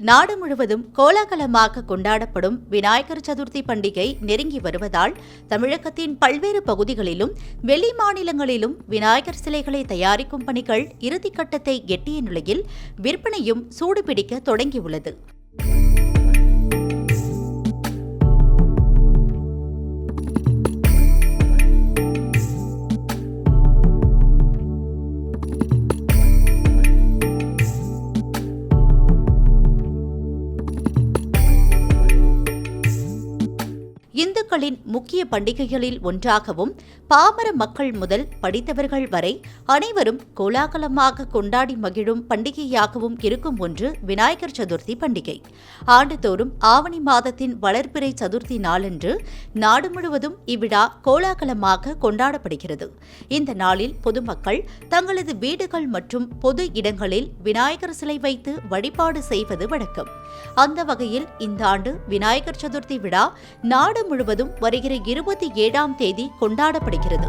நாடு முழுவதும் கோலாகலமாக கொண்டாடப்படும் விநாயகர் சதுர்த்தி பண்டிகை நெருங்கி வருவதால் தமிழகத்தின் பல்வேறு பகுதிகளிலும் வெளி மாநிலங்களிலும் விநாயகர் சிலைகளை தயாரிக்கும் பணிகள் இறுதிக்கட்டத்தை எட்டிய நிலையில் விற்பனையும் சூடுபிடிக்க தொடங்கியுள்ளது. இந்துக்களின் முக்கிய பண்டிகைகளில் ஒன்றாகவும் பாமர மக்கள் முதல் படித்தவர்கள் வரை அனைவரும் கோலாகலமாக கொண்டாடி மகிழும் பண்டிகையாகவும் இருக்கும் ஒன்று விநாயகர் சதுர்த்தி பண்டிகை. ஆண்டுதோறும் ஆவணி மாதத்தின் வளர்பிறை சதுர்த்தி நாளன்று நாடு முழுவதும் இவ்விழா கோலாகலமாக கொண்டாடப்படுகிறது. இந்த நாளில் பொதுமக்கள் தங்களது வீடுகள் மற்றும் பொது இடங்களில் விநாயகர் சிலை வைத்து வழிபாடு செய்வது வழக்கம். அந்த வகையில் இந்த ஆண்டு விநாயகர் சதுர்த்தி விழா நாடு முழுவதும் வருகிற இருபத்தி ஏழாம் தேதி கொண்டாடப்படுகிறது.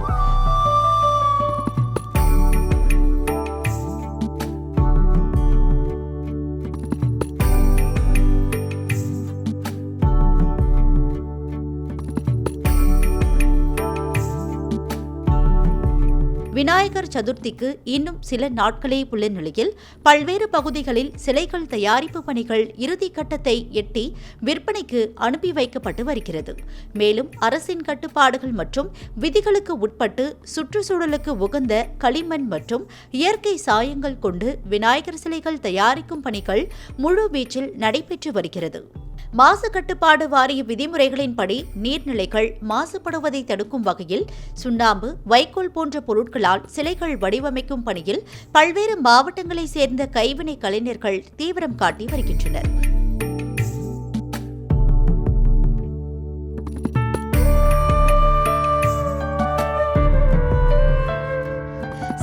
விநாயகர் சதுர்த்திக்கு இன்னும் சில நாட்களே உள்ள நிலையில் பல்வேறு பகுதிகளில் சிலைகள் தயாரிப்பு பணிகள் இறுதிக்கட்டத்தை எட்டி விற்பனைக்கு அனுப்பி வைக்கப்பட்டு வருகிறது. மேலும் அரசின் கட்டுப்பாடுகள் மற்றும் விதிகளுக்கு உட்பட்டு சுற்றுச்சூழலுக்கு உகந்த களிமண் மற்றும் இயற்கை சாயங்கள் கொண்டு விநாயகர் சிலைகள் தயாரிக்கும் பணிகள் முழு வீச்சில் நடைபெற்று வருகிறது. மாசு கட்டுப்பாடு வாரிய விதிமுறைகளின்படி நீர்நிலைகள் மாசுபடுவதை தடுக்கும் வகையில் சுண்ணாம்பு வைக்கோல் போன்ற பொருட்களால் சிலைகள் வடிவமைக்கும் பணியில் பல்வேறு மாவட்டங்களைச் சேர்ந்த கைவினை கலைஞர்கள் தீவிரம் காட்டி வருகின்றனர்.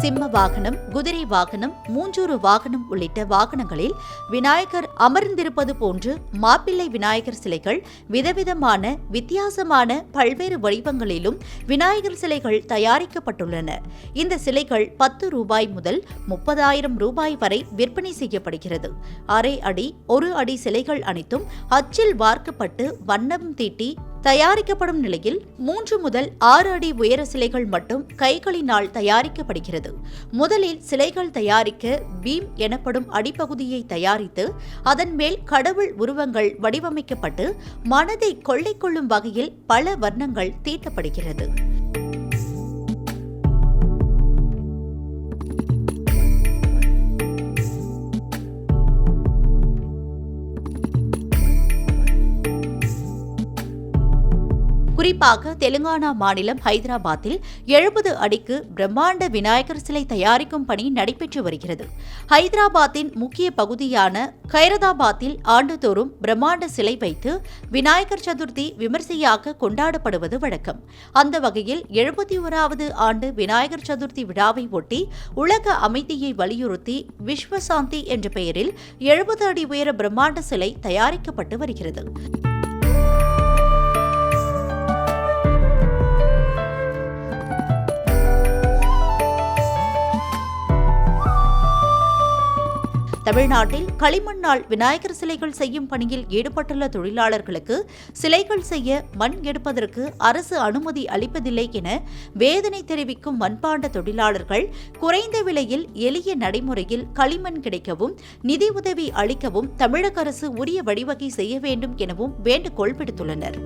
சிம்ம வாகனம் குதிரை வாகனம் மூஞ்சூறு வாகனம் உள்ளிட்ட வாகனங்களில் விநாயகர் அமர்ந்திருப்பது போன்று மாப்பிள்ளை விநாயகர் சிலைகள் விதவிதமான வித்தியாசமான பல்வேறு வடிவங்களிலும் விநாயகர் சிலைகள் தயாரிக்கப்பட்டுள்ளன. இந்த சிலைகள் பத்து ரூபாய் முதல் முப்பதாயிரம் ரூபாய் வரை விற்பனை செய்யப்படுகிறது. அரை அடி ஒரு அடி சிலைகள் அனைத்தும் அச்சில் வார்க்கப்பட்டு வண்ணம் தீட்டி தயாரிக்கப்படும் நிலையில் மூன்று முதல் ஆறு அடி உயர சிலைகள் மட்டும் கைகளினால் தயாரிக்கப்படுகிறது. முதலில் சிலைகள் தயாரிக்க பீம் எனப்படும் அடிப்பகுதியை தயாரித்து அதன் மேல் கடவுள் உருவங்கள் வடிவமைக்கப்பட்டு மனதை கொள்ளை கொள்ளும் வகையில் பல வர்ணங்கள் தீட்டப்படுகிறது. குறிப்பாக தெலுங்கானா மாநிலம் ஹைதராபாத்தில் எழுபது அடிக்கு பிரம்மாண்ட விநாயகர் சிலை தயாரிக்கும் பணி நடைபெற்று வருகிறது. ஹைதராபாத்தின் முக்கிய பகுதியான கைரதாபாத்தில் ஆண்டுதோறும் பிரம்மாண்ட சிலை வைத்து விநாயகர் சதுர்த்தி விமர்சையாக கொண்டாடப்படுவது வழக்கம். அந்த வகையில் எழுபத்தி ஓராவது ஆண்டு விநாயகர் சதுர்த்தி விழாவை ஒட்டி உலக அமைதியை வலியுறுத்தி விஸ்வசாந்தி என்ற பெயரில் எழுபது அடி உயர பிரம்மாண்ட சிலை தயாரிக்கப்பட்டு வருகிறது. தமிழ்நாட்டில் களிமண்ணால் விநாயகர் சிலைகள் செய்யும் பணியில் ஈடுபட்டுள்ள தொழிலாளர்களுக்கு சிலைகள் செய்ய மண் எடுப்பதற்கு அரசு அனுமதி அளிப்பதில்லை என வேதனை தெரிவிக்கும் மண்பாண்ட தொழிலாளர்கள் குறைந்த விலையில் எளிய நடைமுறையில் களிமண் கிடைக்கவும் நிதி உதவி அளிக்கவும் தமிழக அரசு உரிய வழிவகை செய்ய வேண்டும் எனவும் வேண்டுகோள் விடுத்துள்ளனர்.